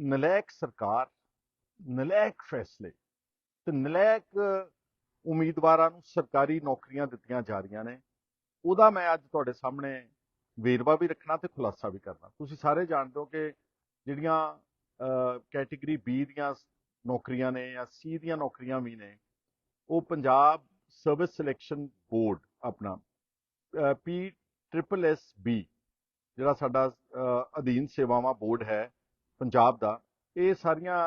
ਨਲਾਇਕ ਸਰਕਾਰ, ਨਲਾਇਕ ਫੈਸਲੇ ਤੇ ਨਲਾਇਕ ਉਮੀਦਵਾਰਾਂ ਨੂੰ ਸਰਕਾਰੀ ਨੌਕਰੀਆਂ ਦਿੱਤੀਆਂ ਜਾ ਰਹੀਆਂ ਨੇ। ਉਹਦਾ ਮੈਂ ਅੱਜ ਤੁਹਾਡੇ ਸਾਹਮਣੇ ਵੇਰਵਾ ਵੀ ਰੱਖਣਾ ਤੇ ਖੁਲਾਸਾ ਵੀ ਕਰਨਾ। ਤੁਸੀਂ ਸਾਰੇ ਜਾਣਦੇ ਹੋ ਕਿ ਜਿਹੜੀਆਂ ਕੈਟਾਗਰੀ B ਦੀਆਂ ਨੌਕਰੀਆਂ ਨੇ ਜਾਂ C ਦੀਆਂ ਨੌਕਰੀਆਂ ਵੀ ਨੇ, ਉਹ ਪੰਜਾਬ ਸਰਵਿਸ ਸਿਲੈਕਸ਼ਨ ਬੋਰਡ ਆਪਣਾ ਪੀ ਟ੍ਰਿਪਲ ਐਸ ਬੀ ਜਿਹੜਾ ਸਾਡਾ ਅਧੀਨ ਸੇਵਾਵਾਂ ਬੋਰਡ ਹੈ ਪੰਜਾਬ ਦਾ, ਇਹ ਸਾਰੀਆਂ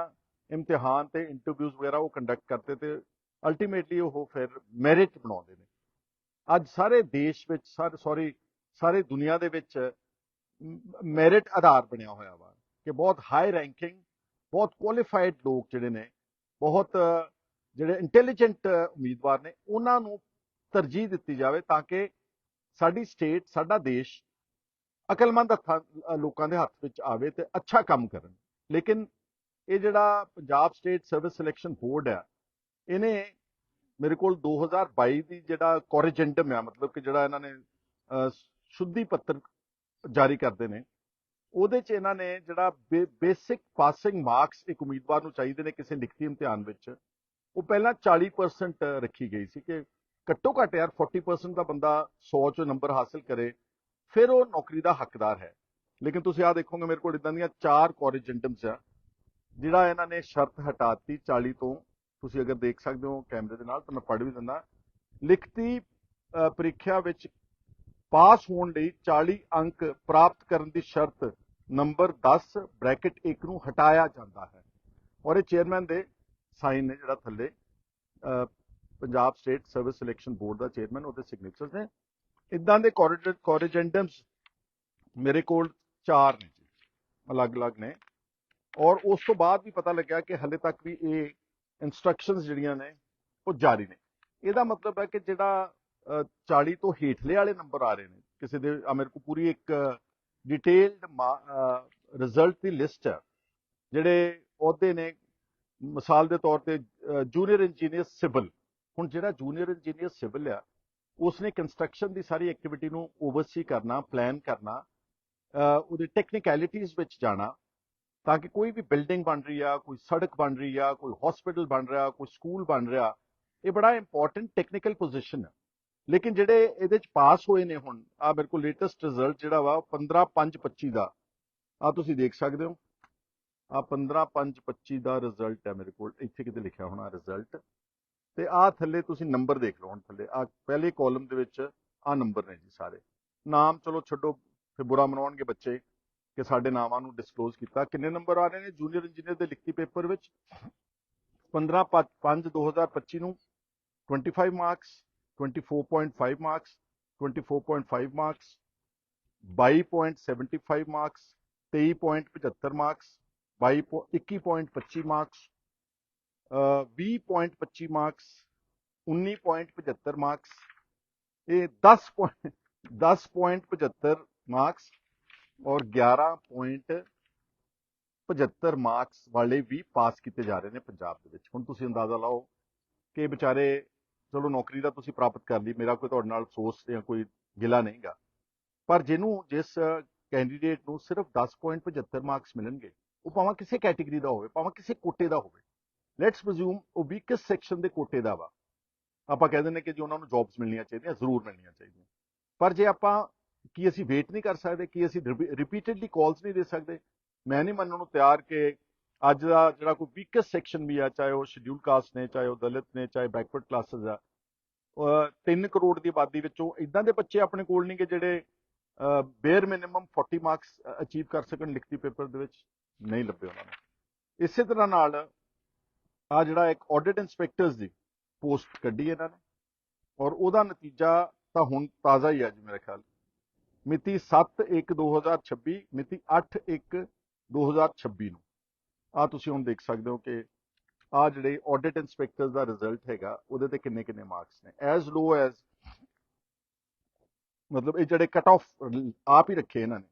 ਇਮਤਿਹਾਨ ਤੇ ਇੰਟਰਵਿਊਜ਼ ਵਗੈਰਾ ਉਹ ਕੰਡਕਟ ਕਰਦੇ ਤੇ ਅਲਟੀਮੇਟਲੀ ਉਹ ਫਿਰ ਮੈਰਿਟ ਬਣਾਉਂਦੇ ਨੇ। ਅੱਜ ਸਾਰੇ ਦੇਸ਼ ਵਿੱਚ, ਸਾਰੇ ਸੌਰੀ ਸਾਰੇ ਦੁਨੀਆ ਦੇ ਵਿੱਚ ਮੈਰਿਟ ਆਧਾਰ ਬਣਿਆ ਹੋਇਆ ਵਾ ਕਿ ਬਹੁਤ ਹਾਈ ਰੈਂਕਿੰਗ ਬਹੁਤ ਕੁਆਲੀਫਾਈਡ ਲੋਕ ਜਿਹੜੇ ਨੇ, ਬਹੁਤ ਜਿਹੜੇ ਇੰਟੈਲੀਜੈਂਟ ਉਮੀਦਵਾਰ ਨੇ, ਉਹਨਾਂ ਨੂੰ ਤਰਜੀਹ ਦਿੱਤੀ ਜਾਵੇ ਤਾਂ ਕਿ ਸਾਡੀ ਸਟੇਟ ਸਾਡਾ ਦੇਸ਼ ਅਕਲਮੰਦ ਹੱਥਾਂ ਲੋਕਾਂ ਦੇ ਹੱਥ ਵਿੱਚ ਆਵੇ ਤੇ ਅੱਛਾ ਕੰਮ ਕਰਨ। ਲੇਕਿਨ ਇਹ ਜਿਹੜਾ Punjab state service selection board ਹੈ, ਇਹਨੇ ਮੇਰੇ ਕੋਲ 2022 ਦੀ ਜਿਹੜਾ ਕੋਰੀਜੈਂਡਮ ਆ ਮਤਲਬ ਕਿ ਜਿਹੜਾ ਇਹਨਾਂ ਨੇ ਸ਼ੁੱਧੀ ਪੱਤਰ ਜਾਰੀ ਕਰਦੇ ਨੇ, ਉਹਦੇ ਚ ਇਹਨਾਂ ਨੇ ਜਿਹੜਾ ਬੇਸਿਕ ਪਾਸਿੰਗ ਮਾਰਕਸ ਇੱਕ ਉਮੀਦਵਾਰ ਨੂੰ ਚਾਹੀਦੇ ਨੇ ਕਿਸੇ ਲਿਖਤੀ ਇਮਤਿਹਾਨ ਵਿੱਚ, ਉਹ ਪਹਿਲਾਂ 40% ਰੱਖੀ ਗਈ ਸੀ ਕਿ ਘੱਟੋ ਘੱਟ ਯਾਰ 40% ਦਾ ਬੰਦਾ 100 ਚੋਂ ਨੰਬਰ ਹਾਸਲ ਕਰੇ ਫਿਰ ਉਹ ਨੌਕਰੀ ਦਾ ਹੱਕਦਾਰ ਹੈ। ਲੇਕਿਨ ਤੁਸੀਂ ਆ ਦੇਖੋਗੇ ਮੇਰੇ ਕੋਲ ਇਦਾਂ ਦੀਆਂ ਚਾਰ ਕੋਰੀਜੈਂਡਮਸ ਆ ਜਿਹੜਾ ਇਹਨਾਂ ਨੇ ਸ਼ਰਤ ਹਟਾਤੀ 40 ਤੋਂ। ਤੁਸੀਂ ਅਗਰ ਦੇਖ ਸਕਦੇ ਹੋ ਕੈਮਰੇ ਦੇ ਨਾਲ ਤਾਂ ਮੈਂ ਪੜ੍ਹ ਵੀ ਦਿੰਦਾ। ਲਿਖਤੀ ਪ੍ਰੀਖਿਆ ਵਿੱਚ ਪਾਸ ਹੋਣ ਲਈ 40 ਅੰਕ ਪ੍ਰਾਪਤ ਕਰਨ ਦੀ ਸ਼ਰਤ ਨੰਬਰ 10 ਬ੍ਰੈਕਟ 1 ਨੂੰ ਹਟਾਇਆ ਜਾਂਦਾ ਹੈ। ਔਰ ਇਹ ਚੇਅਰਮੈਨ ਦੇ ਸਾਈਨ ਨੇ ਜਿਹੜਾ ਥੱਲੇ ਅ, Punjab state service selection board ਦਾ ਚੇਅਰਮੈਨ ਉਹਦੇ ਸਿਗਨੇਚਰਸ ਨੇ। ਇਦਾਂ ਦੇ ਕੋਰੀਜੈਂਡਮਸ ਮੇਰੇ ਕੋਲ ਚਾਰ ਨੇ ਅਲੱਗ-ਅਲੱਗ ਨੇ। ਔਰ ਉਸ ਤੋਂ ਬਾਅਦ ਵੀ ਪਤਾ ਲੱਗਿਆ ਕਿ ਹਲੇ ਤੱਕ ਵੀ ਇਹ ਇਨਸਟਰਕਸ਼ਨਸ ਜਿਹੜੀਆਂ ਨੇ ਉਹ ਜਾਰੀ ਨੇ। ਇਹਦਾ ਮਤਲਬ ਹੈ ਕਿ ਜਿਹੜਾ ਅ, 40 ਤੋਂ ਹੇਠਲੇ ਵਾਲੇ ਨੰਬਰ ਆ ਰਹੇ ਨੇ ਕਿਸੇ ਦੇ ਮੇਰੇ ਕੋਲ ਪੂਰੀ ਇੱਕ ਡਿਟੇਲਡ ਰਿਜ਼ਲਟ ਦੀ ਲਿਸਟ ਹੈ। ਜਿਹੜੇ ਅਹੁਦੇ ਨੇ ਮਿਸਾਲ ਦੇ ਤੌਰ ਤੇ ਜੂਨੀਅਰ ਇੰਜੀਨੀਅਰ ਸਿਵਲ ਹੁਣ ਜਿਹੜਾ ਜੂਨੀਅਰ ਇੰਜੀਨੀਅਰ ਸਿਵਲ ਆ ਉਸਨੇ ਕੰਸਟਰਕਸ਼ਨ ਦੀ ਸਾਰੀ ਐਕਟੀਵਿਟੀ ਨੂੰ ਓਵਰਸੀ ਕਰਨਾ ਪਲਾਨ ਕਰਨਾ ਉਹਦੇ ਟੈਕਨੀਕੈਲਿਟੀਜ਼ ਵਿੱਚ ਜਾਣਾ, ਤਾਂ ਕਿ ਕੋਈ ਵੀ ਬਿਲਡਿੰਗ ਬਣ ਰਹੀ ਆ, ਕੋਈ ਸੜਕ ਬਣ ਰਹੀ ਆ, ਕੋਈ ਹਸਪੀਟਲ ਬਣ ਰਿਹਾ, ਕੋਈ ਸਕੂਲ ਬਣ ਰਿਹਾ, ਇਹ ਬੜਾ ਇੰਪੋਰਟੈਂਟ ਟੈਕਨੀਕਲ ਪੋਜੀਸ਼ਨ ਹੈ ਲੇਕਿਨ ਜਿਹੜੇ ਇਹਦੇ ਚ ਪਾਸ ਹੋਏ ਨੇ ਹੁਣ ਆ ਮੇਰੇ ਕੋਲ ਲੇਟੈਸਟ ਰਿਜ਼ਲਟ ਜਿਹੜਾ ਵਾ 15 5 25 ਦਾ। ਆ ਤੁਸੀਂ ਦੇਖ ਸਕਦੇ ਹੋ। ਆ 15 5 25 ਦਾ ਰਿਜ਼ਲਟ ਹੈ ਮੇਰੇ ਕੋਲ। ਇੱਥੇ ਕਿਤੇ ਲਿਖਿਆ ਹੋਣਾ ਰਿਜ਼ਲਟ ਤੇ ਆ ਥੱਲੇ ਤੁਸੀਂ ਨੰਬਰ ਦੇਖ ਲਓ ਹੁਣ ਥੱਲੇ। ਆ ਪਹਿਲੇ ਕਾਲਮ ਦੇ ਵਿੱਚ ਆ ਨੰਬਰ ਨੇ ਜੀ ਸਾਰੇ। ਨਾਮ ਚਲੋ ਛੱਡੋ, ਫਿਰ ਬੁਰਾ ਮਨਾਉਣਗੇ ਬੱਚੇ ਕਿ ਸਾਡੇ ਨਾਮਾਂ ਨੂੰ ਡਿਸਕਲੋਜ਼ ਕੀਤਾ। ਕਿੰਨੇ ਨੰਬਰ ਆ ਰਹੇ ਨੇ? ਜੂਨੀਅਰ ਇੰਜੀਨੀਅਰ ਦੇ ਲਿਖਤੀ ਪੇਪਰ ਵਿੱਚ 15 5 2025 ਨੂੰ 25 marks 24.5 marks 24.5 marks 22.75 marks 23.75 marks 21.25 marks 20.25 marks 19.75 marks ਇਹ 10 10.75 ਮਾਰਕਸ ਔਰ 11.75 ਮਾਰਕਸ ਵਾਲੇ ਵੀ ਪਾਸ ਕੀਤੇ ਜਾ ਰਹੇ ਨੇ ਪੰਜਾਬ ਦੇ ਵਿੱਚ। ਹੁਣ ਤੁਸੀਂ ਅੰਦਾਜ਼ਾ ਲਾਓ ਕਿ ਵਿਚਾਰੇ, ਚਲੋ ਨੌਕਰੀ ਦਾ ਤੁਸੀਂ ਪ੍ਰਾਪਤ ਕਰ ਲਈ, ਮੇਰਾ ਕੋਈ ਤੁਹਾਡੇ ਨਾਲ ਅਫਸੋਸ ਜਾਂ ਕੋਈ ਗਿਲਾ ਨਹੀਂਗਾ। ਪਰ ਜਿਹਨੂੰ, ਜਿਸ ਕੈਂਡੀਡੇਟ ਨੂੰ ਸਿਰਫ 10.75 ਮਾਰਕਸ ਮਿਲਣਗੇ, ਉਹ ਭਾਵੇਂ ਕਿਸੇ ਕੈਟਾਗਰੀ ਦਾ ਹੋਵੇ, ਭਾਵੇਂ ਕਿਸੇ ਕੋਟੇ ਦਾ ਹੋਵੇ ਲੈਟਸ ਪ੍ਰਜ਼ੂਮ ਉਹ ਵੀਕੈਸਟ ਸੈਕਸ਼ਨ ਦੇ ਕੋਟੇ ਦਾ ਵਾ। ਆਪਾਂ ਕਹਿੰਦੇ ਨੇ ਕਿ ਜੇ ਉਹਨਾਂ ਨੂੰ ਜੌਬਸ ਮਿਲਣੀਆਂ ਚਾਹੀਦੀਆਂ, ਜ਼ਰੂਰ ਮਿਲਣੀਆਂ ਚਾਹੀਦੀਆਂ। ਪਰ ਜੇ ਆਪਾਂ ਕੀ ਅਸੀਂ ਵੇਟ ਨਹੀਂ ਕਰ ਸਕਦੇ, ਕੀ ਅਸੀਂ ਰਿਪੀਟਿਡਲੀ ਕਾਲਸ ਨਹੀਂ ਦੇ ਸਕਦੇ, ਮੈਂ ਨਹੀਂ ਮੰਨਣ ਨੂੰ ਤਿਆਰ ਕਿ ਅੱਜ ਦਾ ਜਿਹੜਾ ਕੋਈ ਵੀਕੈਸਟ ਸੈਕਸ਼ਨ ਵੀ ਆ, ਚਾਹੇ ਉਹ ਸ਼ਡਿਊਲ ਕਾਸਟ ਨੇ, ਚਾਹੇ ਉਹ ਦਲਿਤ ਨੇ, ਚਾਹੇ ਬੈਕਵਰਡ ਕਲਾਸਸ ਆ 3 ਕਰੋੜ ਦੀ ਆਬਾਦੀ ਵਿੱਚੋਂ ਇਦਾਂ ਦੇ ਬੱਚੇ ਆਪਣੇ ਕੋਲ ਨਹੀਂ ਕਿ ਜਿਹੜੇ ਬੇਅਰ ਮਿਨੀਮਮ 40 ਮਾਰਕਸ ਅਚੀਵ ਕਰ ਸਕਣ ਲਿਖਤੀ ਪੇਪਰ ਦੇ ਵਿੱਚ, ਨਹੀਂ ਲੱਭੇ ਉਹਨਾਂ ਨੂੰ। ਇਸੇ ਤਰ੍ਹਾਂ ਨਾਲ ਆ ਜਿਹੜਾ ਇੱਕ ਆਡਿਟ ਇਨਸਪੈਕਟਰਸ ਦੀ ਪੋਸਟ ਕੱਢੀ ਇਹਨਾਂ ਨੇ। ਔਰ ਉਹਦਾ ਨਤੀਜਾ ਤਾਂ ਹੁਣ ਤਾਜ਼ਾ ਹੀ ਹੈ ਜੀ ਮੇਰੇ ਖਿਆਲ। ਮਿਤੀ 7/1/2026 ਮਿਤੀ 8/1/2026 ਨੂੰ। ਆ ਤੁਸੀਂ ਹੁਣ ਦੇਖ ਸਕਦੇ ਹੋ ਕਿ ਆ ਜਿਹੜੇ ਆਡਿਟ ਇਨਸਪੈਕਟਰਸ ਦਾ ਰਿਜ਼ਲਟ ਹੈਗਾ, ਉਹਦੇ ਤੇ ਕਿੰਨੇ ਕਿੰਨੇ ਮਾਰਕਸ ਨੇ। ਐਜ਼ ਲੋ ਐਜ਼ ਮਤਲਬ ਇਹ ਜਿਹੜੇ ਕਟ ਆਫ ਆਪ ਹੀ ਰੱਖੇ ਇਹਨਾਂ ਨੇ।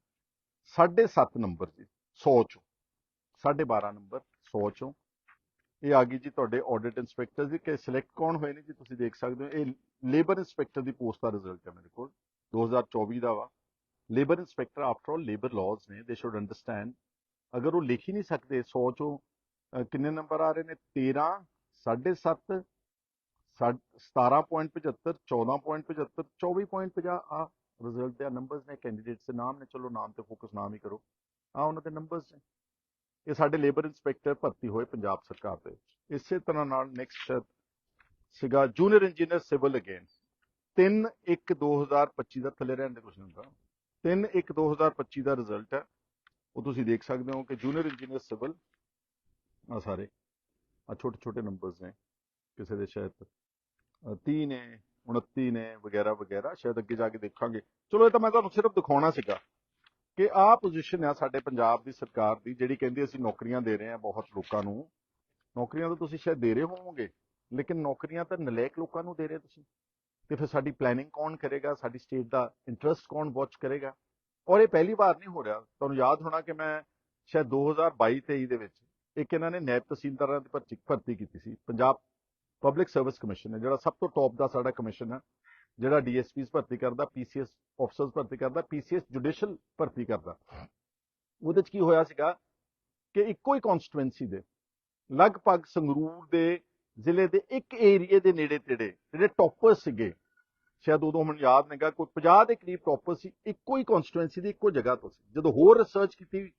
7.5 ਨੰਬਰ ਜੀ 100 ਚੋਂ। 12.5 ਨੰਬਰ 100 ਚੋਂ। ਇਹ ਆ ਗਈ ਜੀ ਤੁਹਾਡੇ ਆਡਿਟ ਇਨਸਪੈਕਟਰ ਦੀ ਕਿ ਸਿਲੈਕਟ ਕੌਣ ਹੋਏ ਨੇ ਜੀ ਤੁਸੀਂ ਦੇਖ ਸਕਦੇ ਹੋ। ਇਹ ਲੇਬਰ ਇਨਸਪੈਕਟਰ ਦੀ ਪੋਸਟ ਦਾ ਰਿਜ਼ਲਟ ਹੈ ਮੇਰੇ ਕੋਲ। 2024 ਦਾ ਵਾ। Labour inspector after all labour laws ਨੇ। ਦੇ ਸ਼ੁੱਡ ਅੰਡਰਸਟੈਂਡ ਅਗਰ ਉਹ ਲਿਖ ਹੀ ਨਹੀਂ ਸਕਦੇ 100 ਚੋਂ ਕਿੰਨੇ ਨੰਬਰ ਆ ਰਹੇ ਨੇ? 13 7.5 17.75 14.75 24.50 ਆ ਰਿਜ਼ਲਟ ਦੇ ਨੰਬਰਸ ਨੇ ਕੈਂਡੀਡੇਟਸ ਦੇ ਨਾਮ ਨੇ। ਚਲੋ ਨਾਮ ਤੇ ਫੋਕਸ ਨਾਮ ਹੀ ਕਰੋ। ਆ ਉਹਨਾਂ ਦੇ ਨੰਬਰਸ ਨੇ। ਇਹ ਸਾਡੇ ਲੇਬਰ ਇਨਸਪੈਕਟਰ ਭਰਤੀ ਹੋਏ ਪੰਜਾਬ ਸਰਕਾਰ ਦੇ। ਇਸੇ ਤਰ੍ਹਾਂ ਨਾਲ ਨੈਕਸਟ ਸੀਗਾ ਜੂਨੀਅਰ ਇੰਜੀਨੀਅਰ ਸਿਵਲ ਅਗੇਨ 3 1 2025 ਦਾ ਥੱਲੇ ਰਹਿਣ ਦੇ ਕੁਛ ਹੁੰਦਾ। 3 1 2025 ਦਾ ਰਿਜ਼ਲਟ ਹੈ। ਉਹ ਤੁਸੀਂ ਦੇਖ ਸਕਦੇ ਹੋ ਕਿ ਜੂਨੀਅਰ ਇੰਜੀਨੀਅਰ ਸਿਵਲ ਆ ਸਾਰੇ ਆ ਛੋਟੇ ਛੋਟੇ ਨੰਬਰਸ ਨੇ। ਕਿਸੇ ਦੇ ਸ਼ਾਇਦ ਅ, 30 ਨੇ 29 ਨੇ ਵਗੈਰਾ ਵਗੈਰਾ। ਸ਼ਾਇਦ ਅੱਗੇ ਜਾ ਕੇ ਦੇਖਾਂਗੇ। ਚਲੋ ਇਹ ਤਾਂ ਮੈਂ ਤੁਹਾਨੂੰ ਸਿਰਫ ਦਿਖਾਉਣਾ ਸੀਗਾ। ਕਿ ਆਹ ਪੋਜੀਸ਼ਨ ਆ ਸਾਡੇ ਪੰਜਾਬ ਦੀ ਸਰਕਾਰ ਦੀ, ਜਿਹੜੀ ਕਹਿੰਦੀ ਅਸੀਂ ਨੌਕਰੀਆਂ ਦੇ ਰਹੇ ਹਾਂ ਬਹੁਤ ਲੋਕਾਂ ਨੂੰ। ਨੌਕਰੀਆਂ ਤਾਂ ਤੁਸੀਂ ਸ਼ਾਇਦ ਦੇ ਰਹੇ ਹੋਵੋਗੇ, ਲੇਕਿਨ ਨੌਕਰੀਆਂ ਤਾਂ ਨਲਾਇਕ ਲੋਕਾਂ ਨੂੰ ਦੇ ਰਹੇ ਤੁਸੀਂ। ਤੇ ਫਿਰ ਸਾਡੀ ਪਲੈਨਿੰਗ ਕੌਣ ਕਰੇਗਾ? ਸਾਡੀ ਸਟੇਟ ਦਾ ਇੰਟਰਸਟ ਕੌਣ ਵਾਚ ਕਰੇਗਾ? ਔਰ ਇਹ ਪਹਿਲੀ ਵਾਰ ਨਹੀਂ ਹੋ ਰਿਹਾ। ਤੁਹਾਨੂੰ ਯਾਦ ਹੋਣਾ ਕਿ ਮੈਂ ਸ਼ਾਇਦ 2022-23 ਦੇ ਵਿੱਚ ਇੱਕ ਇਹਨਾਂ ਨੇ ਨੈਬ ਤਹਿਸੀਲਦਾਰਾਂ ਦੀ ਭਰਤੀ ਭਰਤੀ ਕੀਤੀ ਸੀ, ਪੰਜਾਬ ਪਬਲਿਕ ਸਰਵਿਸ ਕਮਿਸ਼ਨ ਹੈ ਜਿਹੜਾ ਸਭ ਤੋਂ ਟੌਪ ਦਾ ਸਾਡਾ ਕਮਿਸ਼ਨ ਹੈ ਜਿਹੜਾ ਡੀਐਸਪੀਸ ਭਰਤੀ ਕਰਦਾ ਪੀਸੀਐਸ ਅਫਸਰਸ ਭਰਤੀ ਕਰਦਾ ਪੀਸੀਐਸ ਜੁਡੀਸ਼ੀਅਲ ਭਰਤੀ ਕਰਦਾ। ਉਹਦੇ ਚ ਕੀ ਹੋਇਆ ਸੀਗਾ ਕਿ ਇੱਕੋ ਹੀ ਕਨਸਟੀਟੂਐਂਸੀ ਦੇ ਲਗਭਗ ਸੰਗਰੂਰ ਦੇ ਜ਼ਿਲ੍ਹੇ ਦੇ ਇੱਕ ਏਰੀਏ ਦੇ ਨੇੜੇ ਤੇੜੇ ਜਿਹੜੇ ਟੌਪਰ ਸੀਗੇ, ਸ਼ਾਇਦ ਉਦੋਂ ਮੈਨੂੰ ਯਾਦ ਨਹੀਂਗਾ, ਕੋਈ 50 ਦੇ ਕਰੀਬ ਟੌਪਰ ਸੀ, ਇੱਕੋ ਹੀ ਕਨਸਟੀਟੂਐਂਸੀ ਦੀ ਇੱਕੋ ਜਗ੍ਹਾ ਤੋਂ ਸੀ। ਜਦੋਂ ਹੋਰ ਰਿਸਰਚ ਕੀਤੀ,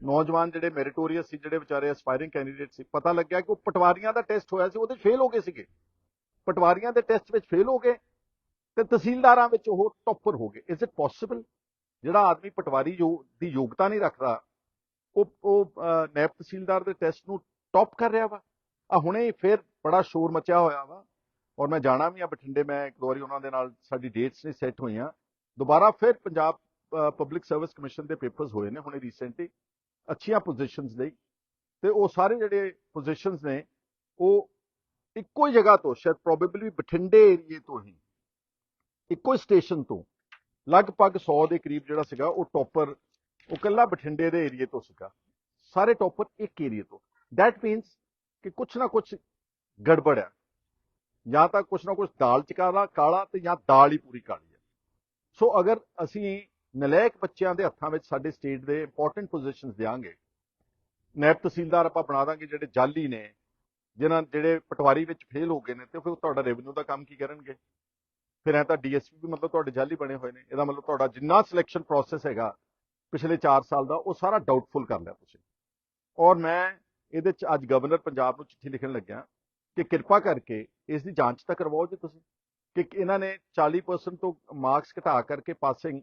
ਨੌਜਵਾਨ ਜਿਹੜੇ ਮੈਰੀਟੋਰੀਅਸ ਸੀ, ਜਿਹੜੇ ਵਿਚਾਰੇ ਐਸਪਾਇਰਿੰਗ ਕੈਂਡੀਡੇਟ ਸੀ, ਪਤਾ ਲੱਗਿਆ ਕਿ ਉਹ ਪਟਵਾਰੀਆਂ ਦਾ ਟੈਸਟ ਹੋਇਆ ਸੀ, ਉਹਦੇ ਫੇਲ ਹੋ ਗਏ ਸੀਗੇ। ਪਟਵਾਰੀਆਂ ਦੇ ਟੈਸਟ ਵਿੱਚ ਫੇਲ ਹੋ ਗਏ ਤੇ ਤਹਿਸੀਲਦਾਰਾਂ ਵਿੱਚ ਉਹ ਟੌਪਰ ਹੋ ਗਏ। ਇਜ਼ ਇਟ ਪੋਸੀਬਲ ਜਿਹੜਾ ਆਦਮੀ ਪਟਵਾਰੀ ਜੋ ਦੀ ਯੋਗਤਾ ਨਹੀਂ ਰੱਖਦਾ, ਉਹ ਉਹ ਨੈਬ ਤਹਿਸੀਲਦਾਰ ਦੇ ਟੈਸਟ ਨੂੰ ਟੌਪ ਕਰ ਰਿਹਾ ਵਾ। ਆ ਹੁਣੇ ਫਿਰ ਬੜਾ ਸ਼ੋਰ ਮਚਿਆ ਹੋਇਆ ਵਾ। ਔਰ ਮੈਂ ਜਾਣਾ ਵੀ ਆ ਬਠਿੰਡੇ, ਮੈਂ ਇੱਕ ਦੋ ਵਾਰੀ ਉਹਨਾਂ ਦੇ ਨਾਲ ਸਾਡੀ ਡੇਟਸ ਨਹੀਂ ਸੈੱਟ ਹੋਈਆਂ। ਦੁਬਾਰਾ ਫਿਰ ਪੰਜਾਬ ਪਬਲਿਕ ਸਰਵਿਸ ਕਮਿਸ਼ਨ ਦੇ ਪੇਪਰਸ ਹੋਏ ਨੇ ਹੁਣੇ ਰੀਸੈਂਟਲੀ ਅੱਛੀਆਂ ਪੋਜੀਸ਼ਨਸ ਲਈ। ਤੇ ਉਹ ਸਾਰੇ ਜਿਹੜੇ ਪੋਜੀਸ਼ਨਸ ਨੇ, ਉਹ ਇੱਕੋ ਹੀ ਜਗ੍ਹਾ ਤੋਂ, ਸ਼ਾਇਦ ਪ੍ਰੋਬੇਬਲੀ ਬਠਿੰਡੇ ਏਰੀਏ ਤੋਂ ਹੀ ਇੱਕੋ ਹੀ ਸਟੇਸ਼ਨ ਤੋਂ ਲਗਭਗ 100 ਦੇ ਕਰੀਬ ਜਿਹੜਾ ਸੀਗਾ, ਉਹ ਟੌਪਰ, ਉਹ ਕੱਲਾ ਬਠਿੰਡੇ ਦੇ ਏਰੀਏ ਤੋਂ ਸੀਗਾ। ਸਾਰੇ ਟੌਪਰ ਇੱਕ ਏਰੀਏ ਤੋਂ। ਦੈਟ ਮੀਨਸ ਕਿ ਕੁਛ ਨਾ ਕੁਛ ਗੜਬੜ ਹੈ। ਜਾਂ ਤਾਂ ਕੁਛ ਨਾ ਕੁਛ ਦਾਲ ਚ ਕਾਲਾ ਕਾਲਾ ਤੇ ਜਾਂ ਦਾਲ ਹੀ ਪੂਰੀ ਕਾਲੀ ਹੈ। ਸੋ ਅਗਰ ਅਸੀਂ ਨਲਾਇਕ ਬੱਚਿਆਂ ਦੇ ਹੱਥਾਂ ਵਿੱਚ ਸਾਡੇ ਸਟੇਟ ਦੇ ਇੰਪੋਰਟੈਂਟ ਪੋਜੀਸ਼ਨਸ ਦਿਆਂਗੇ ਨੈਬ ਤਹਿਸੀਲਦਾਰ ਆਪਾਂ ਬਣਾ ਦਾਂਗੇ ਜਿਹੜੇ ਜਾਲੀ ਨੇ, ਜਿਨ੍ਹਾਂ ਜਿਹੜੇ ਪਟਵਾਰੀ ਵਿੱਚ ਫੇਲ ਹੋ ਗਏ ਨੇ, ਤੇ ਫਿਰ ਤੁਹਾਡਾ ਰੈਵਨਿਊ ਦਾ ਕੰਮ ਕੀ ਕਰਨਗੇ? ਫਿਰ ਐ ਤਾਂ ਡੀਐਸਪੀ ਵੀ ਮਤਲਬ ਤੁਹਾਡੇ ਜਾਲੀ ਬਣੇ ਹੋਏ ਨੇ। ਇਹਦਾ ਮਤਲਬ ਤੁਹਾਡਾ ਜਿੰਨਾ ਸਿਲੈਕਸ਼ਨ ਪ੍ਰੋਸੈਸ ਹੈਗਾ ਪਿਛਲੇ 4 ਸਾਲ ਦਾ, ਉਹ ਸਾਰਾ ਡਾਊਟਫੁਲ ਕਰ ਲਿਆ ਤੁਸੀਂ। ਔਰ ਮੈਂ ਇਹਦੇ ਚ ਅੱਜ ਗਵਰਨਰ ਪੰਜਾਬ ਨੂੰ ਚਿੱਠੀ ਲਿਖਣ ਲੱਗਿਆ ਕਿ ਕਿਰਪਾ ਕਰਕੇ ਇਸ ਦੀ ਜਾਂਚ ਤਾਂ ਕਰਵਾਓ ਜੀ ਤੁਸੀਂ। ਕਿ ਇਹਨਾਂ ਨੇ 40% ਤੋਂ ਮਾਰਕਸ ਘਟਾ ਕਰਕੇ ਪਾਸਿੰਗ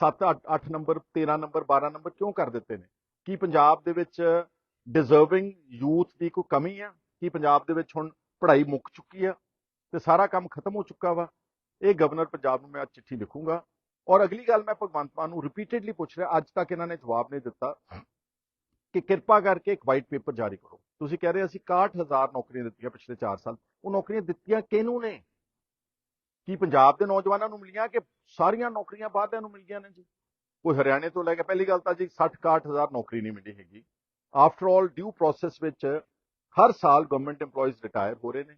7 8 ਨੰਬਰ 13 ਨੰਬਰ 12 ਨੰਬਰ ਕਿਉਂ ਕਰ ਦਿੱਤੇ ਨੇ? ਕੀ ਪੰਜਾਬ ਦੇ ਵਿੱਚ ਡਿਜ਼ਰਵਿੰਗ ਯੂਥ ਦੀ ਕੋਈ ਕਮੀ ਆ? ਕੀ ਪੰਜਾਬ ਦੇ ਵਿੱਚ ਹੁਣ ਪੜ੍ਹਾਈ ਮੁੱਕ ਚੁੱਕੀ ਆ? ਤੇ ਸਾਰਾ ਕੰਮ ਖਤਮ ਹੋ ਚੁੱਕਾ ਵਾ? ਇਹ ਗਵਰਨਰ ਪੰਜਾਬ ਨੂੰ ਮੈਂ ਅੱਜ ਚਿੱਠੀ ਲਿਖੂੰਗਾ ਔਰ ਅਗਲੀ ਗੱਲ ਮੈਂ ਭਗਵੰਤ ਮਾਨ ਨੂੰ ਰਿਪੀਟਿਡਲੀ ਪੁੱਛ ਰਿਹਾ, ਅੱਜ ਤੱਕ ਇਹਨਾਂ ਨੇ ਜਵਾਬ ਨਹੀਂ ਦਿੱਤਾ ਕਿ ਕਿਰਪਾ ਕਰਕੇ ਇੱਕ ਵਾਈਟ ਪੇਪਰ ਜਾਰੀ ਕਰੋ। ਤੁਸੀਂ ਕਹਿ ਰਹੇ ਅਸੀਂ 61000 ਨੌਕਰੀਆਂ ਦਿੱਤੀਆਂ ਪਿਛਲੇ 4 ਸਾਲ, ਉਹ ਨੌਕਰੀਆਂ ਦਿੱਤੀਆਂ ਕਿਹਨੂੰ ਨੇ? ਕੀ ਪੰਜਾਬ ਦੇ ਨੌਜਵਾਨਾਂ ਨੂੰ ਮਿਲੀਆਂ ਕਿ ਸਾਰੀਆਂ ਨੌਕਰੀਆਂ ਬਾਹਰਲਿਆਂ ਨੂੰ ਮਿਲ ਗਈਆਂ ਨੇ ਜੀ? ਕੋਈ ਹਰਿਆਣੇ ਤੋਂ ਲੈ ਕੇ ਪਹਿਲੀ ਗੱਲ ਤਾਂ ਜੀ 60 61000 ਨੌਕਰੀ ਨਹੀਂ ਮਿਲੀ ਹੈਗੀ। ਆਫਟਰ ਆਲ ਡਿਊ ਪ੍ਰੋਸੈਸ ਵਿੱਚ ਹਰ ਸਾਲ ਗਵਰਨਮੈਂਟ EMPLOYEES ਰਿਟਾਇਰ ਹੋ ਰਹੇ ਨੇ।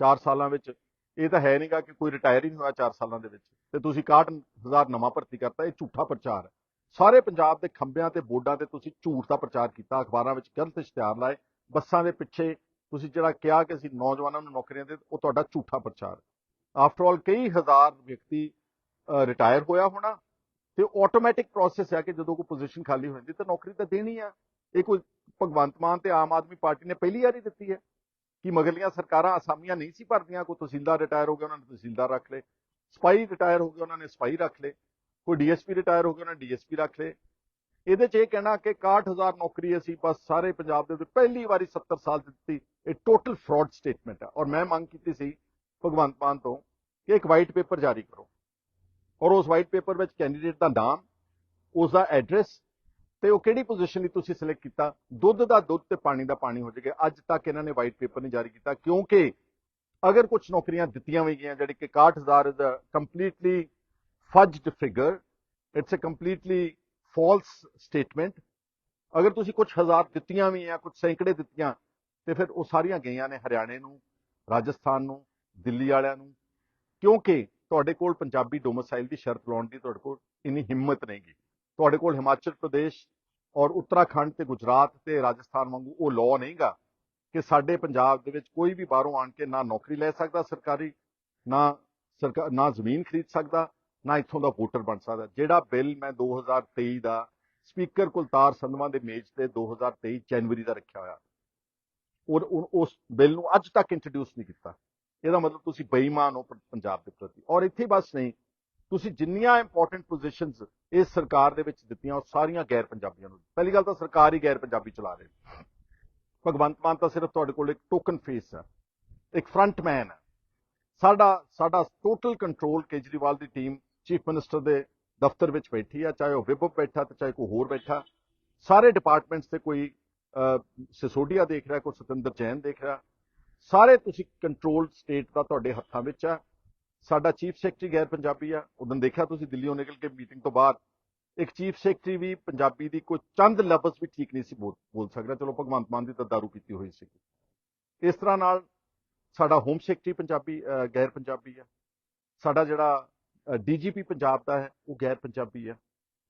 4 ਸਾਲਾਂ ਵਿੱਚ ਇਹ ਤਾਂ ਹੈ ਨਹੀਂਗਾ ਕਿ ਕੋਈ ਰਿਟਾਇਰ ਹੀ ਨਹੀਂ ਹੋਇਆ 4 ਸਾਲਾਂ ਦੇ ਵਿੱਚ। ਤੇ ਤੁਸੀਂ 61000 ਨਵਾਂ ਭਰਤੀ ਕਰਤਾ, ਇਹ ਝੂਠਾ ਪ੍ਰਚਾਰ ਹੈ। ਸਾਰੇ ਪੰਜਾਬ ਦੇ ਖੰਭਿਆਂ ਤੇ ਬੋਰਡਾਂ ਤੇ ਤੁਸੀਂ ਝੂਠ ਦਾ ਪ੍ਰਚਾਰ ਕੀਤਾ, ਅਖਬਾਰਾਂ ਵਿੱਚ ਗਲਤ ਇਸ਼ਤਿਹਾਰ ਲਾਏ, ਬੱਸਾਂ ਦੇ ਪਿੱਛੇ ਤੁਸੀਂ ਜਿਹੜਾ ਕਿਹਾ ਕਿ ਅਸੀਂ ਨੌਜਵਾਨਾਂ ਨੂੰ ਨੌਕਰੀਆਂ ਦੇ, ਉਹ ਤੁਹਾਡਾ ਝੂਠਾ ਪ੍ਰਚਾਰ ਆਫਟਰ ਆਲ ਕਈ ਹਜ਼ਾਰ ਵਿਅਕਤੀ ਰਿਟਾਇਰ ਹੋਇਆ ਹੋਣਾ ਤੇ ਆਟੋਮੈਟਿਕ ਪ੍ਰੋਸੈਸ ਹੈ ਕਿ ਜਦੋਂ ਕੋਈ ਪੋਜੀਸ਼ਨ ਖਾਲੀ ਹੋ ਜਾਂਦੀ ਤਾਂ ਨੌਕਰੀ ਤਾਂ ਦੇਣੀ ਆ। ਇਹ ਕੋਈ ਭਗਵੰਤ ਮਾਨ ਤੇ ਆਮ ਆਦਮੀ ਪਾਰਟੀ ਨੇ ਪਹਿਲੀ ਵਾਰੀ ਦਿੱਤੀ ਹੈ। ਕਿ ਮਗਰਲੀਆਂ ਸਰਕਾਰਾਂ ਅਸਾਮੀਆਂ ਨਹੀਂ ਸੀ ਭਰਦੀਆਂ, ਕੋਈ ਤਹਿਸੀਲਦਾਰ ਰਿਟਾਇਰ ਹੋ ਗਿਆ, ਉਹਨਾਂ ਨੇ ਤਹਿਸੀਲਦਾਰ ਰੱਖ ਲਏ। ਸਪਾਈ ਰਿਟਾਇਰ ਹੋ ਗਿਆ ਉਹਨਾਂ ਨੇ ਸਪਾਈ ਰੱਖ ਲਏ। ਕੋਈ ਡੀਐਸਪੀ ਰਿਟਾਇਰ ਹੋ ਗਿਆ ਉਹਨਾਂ ਨੇ ਡੀਐਸਪੀ ਰੱਖ ਲਏ। ਇਹਦੇ 'ਚ ਇਹ ਕਹਿਣਾ ਕਿ 61000 ਨੌਕਰੀ ਅਸੀਂ ਬਸ ਸਾਰੇ ਪੰਜਾਬ ਦੇ ਵਿੱਚ ਪਹਿਲੀ ਵਾਰੀ 70 ਸਾਲ ਦਿੱਤੀ। ਇਹ ਟੋਟਲ ਫਰਾਡ ਸਟੇਟਮੈਂਟ ਹੈ ਔਰ ਮੈਂ ਮੰਗ ਕੀਤੀ ਸੀ ਭਗਵੰਤ ਮਾਨ ਤੋਂ ਕਿ ਇੱਕ ਵਾਈਟ ਪੇਪਰ ਜਾਰੀ ਕਰੋ। ਔਰ ਉਸ ਵਾਈਟ ਪੇਪਰ ਵਿੱਚ ਕੈਂਡੀਡੇਟ ਦਾ ਨਾਮ ਉਸ ਦਾ ਐਡਰੈਸ ਤੇ ਉਹ ਕਿਹੜੀ ਪੋਜੀਸ਼ਨ ਲਈ ਤੁਸੀਂ ਸਿਲੈਕਟ ਕੀਤਾ? ਦੁੱਧ ਦਾ ਦੁੱਧ ਤੇ ਪਾਣੀ ਦਾ ਪਾਣੀ ਹੋ ਜਾਏਗਾ। ਅੱਜ ਤੱਕ ਇਹਨਾਂ ਨੇ ਵਾਈਟ ਪੇਪਰ ਨਹੀਂ ਜਾਰੀ ਕੀਤਾ, ਕਿਉਂਕਿ ਅਗਰ ਕੁਝ ਨੌਕਰੀਆਂ ਦਿੱਤੀਆਂ ਵੀ ਗਈਆਂ, ਜਿਹੜੇ ਕਿ 61000 is uh completely fudged figure it's uh completely false statement ਅਗਰ ਤੁਸੀਂ ਕੁਝ ਹਜ਼ਾਰ ਦਿੱਤੀਆਂ ਵੀ ਆ ਕੁਝ ਸੈਂਕੜੇ ਦਿੱਤੀਆਂ, ਤੇ ਫਿਰ ਉਹ ਸਾਰੀਆਂ ਗਈਆਂ ਨੇ ਹਰਿਆਣੇ ਨੂੰ, ਰਾਜਸਥਾਨ ਨੂੰ, ਦਿੱਲੀ ਵਾਲਿਆਂ ਨੂੰ, ਕਿਉਂਕਿ ਤੁਹਾਡੇ ਕੋਲ ਪੰਜਾਬੀ ਡੋਮਿਸਾਈਲ ਦੀ ਸ਼ਰਤ ਲਾਉਣ ਦੀ ਤੁਹਾਡੇ ਕੋਲ ਇੰਨੀ ਹਿੰਮਤ ਨਹੀਂਗੀ ਤੁਹਾਡੇ ਕੋਲ ਹਿਮਾਚਲ ਪ੍ਰਦੇਸ਼ ਔਰ ਉੱਤਰਾਖੰਡ ਤੇ ਗੁਜਰਾਤ ਤੇ ਰਾਜਸਥਾਨ ਵਾਂਗੂ ਉਹ ਲਾਅ ਨਹੀਂਗਾ ਕਿ ਸਾਡੇ ਪੰਜਾਬ ਦੇ ਵਿੱਚ ਕੋਈ ਵੀ ਬਾਹਰੋਂ ਆਣ ਕੇ ਨਾ ਨੌਕਰੀ ਲੈ ਸਕਦਾ ਸਰਕਾਰੀ, ਨਾ ਸਰਕਾਰ ਨਾ ਜ਼ਮੀਨ ਖਰੀਦ ਸਕਦਾ, ਨਾ ਇੱਥੋਂ ਦਾ ਵੋਟਰ ਬਣ ਸਕਦਾ। ਜਿਹੜਾ ਬਿੱਲ ਮੈਂ 2023 ਦਾ ਸਪੀਕਰ ਕੁਲਤਾਰ ਸੰਧਵਾ ਦੇ ਮੇਜ਼ ਤੇ 2023 ਜਨਵਰੀ ਦਾ ਰੱਖਿਆ ਹੋਇਆ। ਔਰ ਉਸ ਬਿੱਲ ਨੂੰ ਅੱਜ ਤੱਕ ਇੰਟਰੋਡਿਊਸ ਨਹੀਂ ਕੀਤਾ। ਇਹਦਾ ਮਤਲਬ ਤੁਸੀਂ ਬੇਈਮਾਨ ਹੋ ਪੰਜਾਬ ਦੇ ਪ੍ਰਤੀ। ਔਰ ਇੱਥੇ ਬਸ ਨਹੀਂ ਤੁਸੀਂ ਜਿੰਨੀਆਂ ਇੰਪੋਰਟੈਂਟ ਪੋਜੀਸ਼ਨਸ ਇਸ ਸਰਕਾਰ ਦੇ ਵਿੱਚ ਦਿੱਤੀਆਂ, ਉਹ ਸਾਰੀਆਂ ਗੈਰ ਪੰਜਾਬੀਆਂ ਨੂੰ ਪਹਿਲੀ ਗੱਲ ਤਾਂ ਸਰਕਾਰ ਹੀ ਗੈਰ ਪੰਜਾਬੀ ਚਲਾ ਰਹੀ ਭਗਵੰਤ ਮਾਨ ਤਾਂ ਸਿਰਫ ਤੁਹਾਡੇ ਕੋਲ ਇੱਕ ਟੋਕਨ ਫੇਸ ਹੈ, ਇੱਕ ਫਰੰਟ ਮੈਨ ਹੈ। ਸਾਡਾ ਸਾਡਾ ਟੋਟਲ ਕੰਟਰੋਲ ਕੇਜਰੀਵਾਲ ਦੀ ਟੀਮ ਚੀਫ ਮਿਨਿਸਟਰ ਦੇ ਦਫ਼ਤਰ ਵਿੱਚ ਬੈਠੀ ਆ ਚਾਹੇ ਉਹ ਵਿਭਵ ਬੈਠਾ ਤੇ ਚਾਹੇ ਕੋਈ ਹੋਰ ਬੈਠਾ। ਸਾਰੇ ਡਿਪਾਰਟਮੈਂਟਸ ਤੇ ਕੋਈ ਸਿਸੋਡੀਆ ਦੇਖ ਰਿਹਾ, ਕੋਈ ਸਤਿੰਦਰ ਜੈਨ ਦੇਖ ਰਿਹਾ। ਸਾਰੇ ਤੁਸੀਂ ਕੰਟਰੋਲ ਸਟੇਟ ਦਾ ਤੁਹਾਡੇ ਹੱਥਾਂ ਵਿੱਚ ਆ ਸਾਡਾ ਚੀਫ ਸੈਕਟਰੀ ਗੈਰ ਪੰਜਾਬੀ ਆ ਉਦੋਂ ਦੇਖਿਆ ਤੁਸੀਂ ਦਿੱਲੀੋਂ ਨਿਕਲ ਕੇ ਮੀਟਿੰਗ ਤੋਂ ਬਾਅਦ। ਇੱਕ ਚੀਫ ਸੈਕਟਰੀ ਵੀ ਪੰਜਾਬੀ ਦੀ ਕੋਈ ਚੰਦ ਲਫ਼ਜ਼ ਵੀ ਠੀਕ ਨਹੀਂ ਸੀ ਬੋਲ ਬੋਲ ਸਕਦਾ ਚਲੋ ਭਗਵੰਤ ਮਾਨ ਦੀ ਤਾਂ ਦਾਰੂ ਪੀਤੀ ਹੋਈ ਸੀ। ਇਸ ਤਰ੍ਹਾਂ ਨਾਲ ਸਾਡਾ ਹੋਮ ਸੈਕਟਰੀ ਪੰਜਾਬੀ ਅਹ, ਗੈਰ ਪੰਜਾਬੀ ਆ। ਸਾਡਾ ਜਿਹੜਾ ਡੀਜੀਪੀ ਪੰਜਾਬ ਦਾ ਹੈ ਉਹ ਗੈਰ ਪੰਜਾਬੀ ਆ।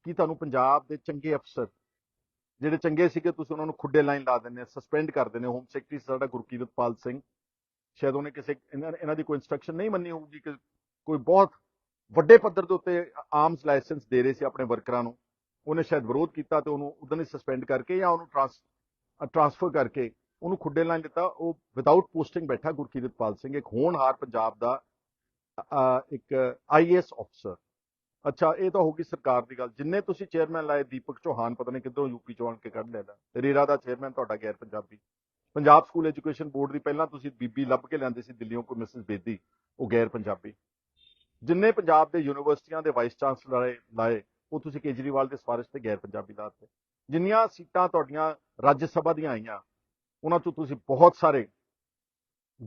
ਕੀ ਤੁਹਾਨੂੰ ਪੰਜਾਬ ਦੇ ਚੰਗੇ ਅਫਸਰ ਜਿਹੜੇ ਚੰਗੇ ਸੀਗੇ ਤੁਸੀਂ ਉਹਨਾਂ ਨੂੰ ਖੁੱਡੇ ਲਾਈਨ ਲਾ ਦਿੰਦੇ ਸਸਪੈਂਡ ਕਰ ਦਿੰਦੇ ਹੋਮ ਸੈਕਟਰੀ ਸਾਡਾ ਗੁਰਕੀਰਤਪਾਲ ਸਿੰਘ ਸ਼ਾਇਦ ਉਹਨੇ ਕਿਸੇ ਇਹਨਾਂ ਦੀ ਕੋਈ ਇਨਸਟਰਕਸ਼ਨ ਨਹੀਂ ਮੰਨੀ ਹੋਊਗੀ ਕਿ ਕੋਈ ਬਹੁਤ ਵੱਡੇ ਪੱਧਰ ਦੇ ਉੱਤੇ ਆਰਮਸ ਲਾਇਸੈਂਸ ਦੇ ਰਹੇ ਸੀ ਆਪਣੇ ਵਰਕਰਾਂ ਨੂੰ। ਉਹਨੇ ਸ਼ਾਇਦ ਵਿਰੋਧ ਕੀਤਾ ਤੇ ਉਹਨੂੰ ਉਦੋਂ ਹੀ ਸਸਪੈਂਡ ਕਰਕੇ ਜਾਂ ਉਹਨੂੰ ਟ੍ਰਾਂਸ ਟ੍ਰਾਂਸਫਰ ਕਰਕੇ ਉਹਨੂੰ ਖੁੱਡੇ ਲਾਈਨ ਦਿੱਤਾ। ਉਹ ਵਿਦਆਊਟ ਪੋਸਟਿੰਗ ਬੈਠਾ ਗੁਰਕੀਰਤਪਾਲ ਸਿੰਘ ਇੱਕ ਹੋਣਹਾਰ ਪੰਜਾਬ ਦਾ ਅਹ, ਇੱਕ ਆਈਐਸ ਅਫਸਰ ਅੱਛਾ ਇਹ ਤਾਂ ਹੋ ਗਈ ਸਰਕਾਰ ਦੀ ਗੱਲ। ਜਿੰਨੇ ਤੁਸੀਂ ਚੇਅਰਮੈਨ ਲਾਏ ਦੀਪਕ ਚੌਹਾਨ ਪਤਾ ਨਹੀਂ ਕਿੱਧਰੋਂ ਯੂਪੀ ਚੋਂ ਆਣ ਕੇ ਕੱਢ ਲੈਦਾ। ਰੇਰਾ ਦਾ ਚੇਅਰਮੈਨ ਤੁਹਾਡਾ ਗੈਰ Punjabi Punjab school education board ਦੀ ਪਹਿਲਾਂ ਤੁਸੀਂ ਬੀਬੀ ਲੱਭ ਕੇ ਲਿਆਂਦੇ ਸੀ ਦਿੱਲੀੋਂ ਕੋਈ ਮਿਸਿਸ ਬੇਦੀ, ਉਹ ਗੈਰ ਪੰਜਾਬੀ। ਜਿੰਨੇ ਪੰਜਾਬ ਦੇ ਯੂਨੀਵਰਸਿਟੀਆਂ ਦੇ ਵਾਈਸ ਚਾਂਸਲਰ ਲਾਏ, ਉਹ ਤੁਸੀਂ ਕੇਜਰੀਵਾਲ ਦੇ ਸਿਫਾਰਿਸ਼ ਤੇ ਗੈਰ ਪੰਜਾਬੀ ਲਾਤੇ ਜਿੰਨੀਆਂ ਸੀਟਾਂ ਤੁਹਾਡੀਆਂ ਰਾਜ ਸਭਾ ਦੀਆਂ ਆਈਆਂ, ਉਹਨਾਂ ਤੋਂ ਤੁਸੀਂ ਬਹੁਤ ਸਾਰੇ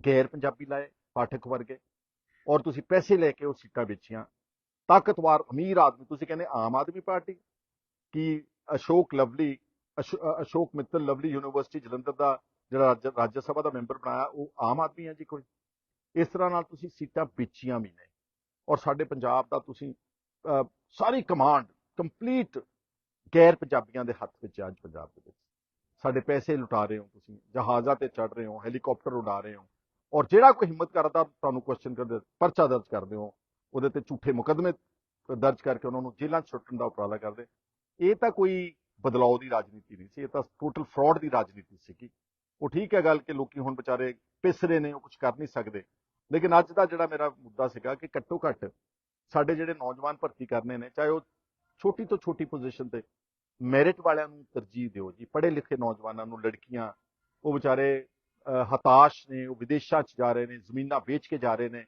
ਗੈਰ ਪੰਜਾਬੀ ਲਾਏ, ਪਾਠਕ ਵਰਗੇ, ਔਰ ਤੁਸੀਂ ਪੈਸੇ ਲੈ ਕੇ ਉਹ ਸੀਟਾਂ ਵੇਚੀਆਂ। ਤਾਕਤਵਰ, ਅਮੀਰ ਆਦਮੀ, ਤੁਸੀਂ ਕਹਿੰਦੇ ਆਮ ਆਦਮੀ ਪਾਰਟੀ, ਕੀ ਅਸ਼ੋਕ ਲਵਲੀ, ਅਸ਼- ਅਸ਼ੋਕ ਮਿੱਤਲ ਲਵਲੀ ਯੂਨੀਵਰਸਿਟੀ ਜਲੰਧਰ ਦਾ ਜਿਹੜਾ ਰਾਜ ਰਾਜ ਸਭਾ ਦਾ ਮੈਂਬਰ ਬਣਾਇਆ, ਉਹ ਆਮ ਆਦਮੀ ਹੈ ਜੀ ਕੋਈ? ਇਸ ਤਰ੍ਹਾਂ ਨਾਲ ਤੁਸੀਂ ਸੀਟਾਂ ਵੇਚੀਆਂ ਵੀ ਨੇ। ਔਰ ਸਾਡੇ ਪੰਜਾਬ ਦਾ ਤੁਸੀਂ ਸਾਰੀ ਕਮਾਂਡ ਕੰਪਲੀਟ ਗੈਰ ਪੰਜਾਬੀਆਂ ਦੇ ਹੱਥ ਵਿੱਚ ਹੈ ਅੱਜ ਪੰਜਾਬ ਦੇ ਵਿੱਚ। ਸਾਡੇ ਪੈਸੇ ਲੁਟਾ ਰਹੇ ਹੋ ਤੁਸੀਂ, ਜਹਾਜ਼ਾਂ ਤੇ ਚੜ ਰਹੇ ਹੋ, ਹੈਲੀਕਾਪਟਰ ਉਡਾ ਰਹੇ ਹੋ। ਔਰ ਜਿਹੜਾ ਕੋਈ ਹਿੰਮਤ ਕਰਦਾ, ਤੁਹਾਨੂੰ ਕੁਐਸਚਨ ਕਰਦੇ, ਪਰਚਾ ਦਰਜ ਕਰਦੇ ਹੋ। ਉਹਦੇ ਤੇ ਝੂਠੇ ਮੁਕੱਦਮੇ ਦਰਜ ਕਰਕੇ ਉਹਨਾਂ ਨੂੰ ਜੇਲ੍ਹਾਂ 'ਚ ਸੁੱਟਣ ਦਾ ਉਪਰਾਲਾ ਕਰਦੇ। ਇਹ ਤਾਂ ਕੋਈ ਬਦਲਾਅ ਦੀ ਰਾਜਨੀਤੀ ਨਹੀਂ ਸੀ, ਇਹ ਤਾਂ ਟੋਟਲ ਫਰਾਡ ਦੀ ਰਾਜਨੀਤੀ ਸੀਗੀ। ਉਹ ਠੀਕ ਹੈ ਗੱਲ ਕਿ ਲੋਕੀ ਹੁਣ ਵਿਚਾਰੇ ਪਿਸ ਰਹੇ ਨੇ, ਉਹ ਕੁਝ ਕਰ ਨਹੀਂ ਸਕਦੇ। ਲੇਕਿਨ ਅੱਜ ਦਾ ਜਿਹੜਾ ਮੇਰਾ ਮੁੱਦਾ ਸੀਗਾ ਕਿ ਘੱਟੋ ਘੱਟ ਸਾਡੇ ਜਿਹੜੇ ਨੌਜਵਾਨ ਭਰਤੀ ਕਰਨੇ ਨੇ, ਚਾਹੇ ਉਹ ਛੋਟੀ ਤੋਂ ਛੋਟੀ ਪੋਜੀਸ਼ਨ ਤੇ ਮੈਰਿਟ ਵਾਲਿਆਂ ਨੂੰ ਤਰਜੀਹ ਦਿਓ ਜੀ ਪੜ੍ਹੇ ਲਿਖੇ ਨੌਜਵਾਨਾਂ ਨੂੰ, ਲੜਕੀਆਂ, ਉਹ ਵਿਚਾਰੇ ਹਤਾਸ਼ ਨੇ, ਉਹ ਵਿਦੇਸ਼ਾਂ 'ਚ ਜਾ ਰਹੇ ਨੇ, ਜ਼ਮੀਨਾਂ ਵੇਚ ਕੇ ਜਾ ਰਹੇ ਨੇ।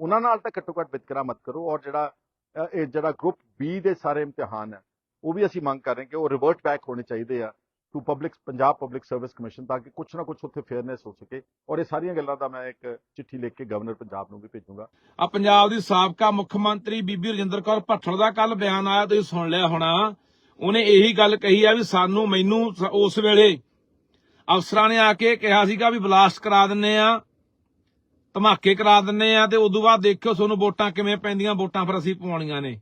ਉਹਨਾਂ ਨਾਲ ਤਾਂ ਘੱਟੋ ਘੱਟ ਵਿਤਕਰਾ ਮਤ ਕਰੋ ਔਰ ਜਿਹੜਾ ਇਹ ਜਿਹੜਾ ਗਰੁੱਪ ਬੀ ਦੇ ਸਾਰੇ ਇਮਤਿਹਾਨ ਹੈ, ਉਹ ਵੀ ਅਸੀਂ ਮੰਗ ਕਰ ਰਹੇ ਕਿ ਉਹ ਰਿਵਰਟ ਬੈਕ ਹੋਣੇ ਚਾਹੀਦੇ ਆ। To public Punjab public service commission ਤਾਂ ਕਿ ਕੁਛ ਨਾ ਕੁਛ ਉੱਥੇ ਫੇਅਰਨੈਸ ਹੋ ਸਕੇ। ਔਰ ਇਹ ਸਾਰੀਆਂ ਗੱਲਾਂ ਦਾ ਮੈਂ ਇੱਕ ਚਿੱਠੀ ਲਿਖ ਕੇ ਗਵਰਨਰ ਪੰਜਾਬ ਨੂੰ ਵੀ ਭੇਜੂੰਗਾ। ਆ ਪੰਜਾਬ ਦੀ ਸਾਬਕਾ ਮੁੱਖ ਮੰਤਰੀ ਬੀਬੀ ਰਜਿੰਦਰ ਕੌਰ ਭੱਠਲ ਦਾ ਕੱਲ ਬਿਆਨ ਆਇਆ, ਤੁਸੀਂ ਸੁਣ ਲਿਆ ਹੋਣਾ। ਉਹਨੇ ਇਹੀ ਗੱਲ ਕਹੀ ਆ ਵੀ ਸਾਨੂੰ, ਮੈਨੂੰ ਉਸ ਵੇਲੇ ਅਫਸਰਾਂ ਨੇ ਆ ਕੇ ਕਿਹਾ ਸੀਗਾ ਵੀ ਬਲਾਸਟ ਕਰਾ ਦਿੰਨੇ ਆ, ਧਮਾਕੇ ਕਰਾ ਦਿੰਨੇ ਆ, ਤੇ ਉਦੋਂ ਬਾਅਦ ਦੇਖਿਓ ਤੁਹਾਨੂੰ ਵੋਟਾਂ ਕਿਵੇਂ ਪੈਂਦੀਆਂ, ਵੋਟਾਂ ਫਿਰ ਅਸੀਂ ਪਵਾਉਣੀਆਂ ਨੇ।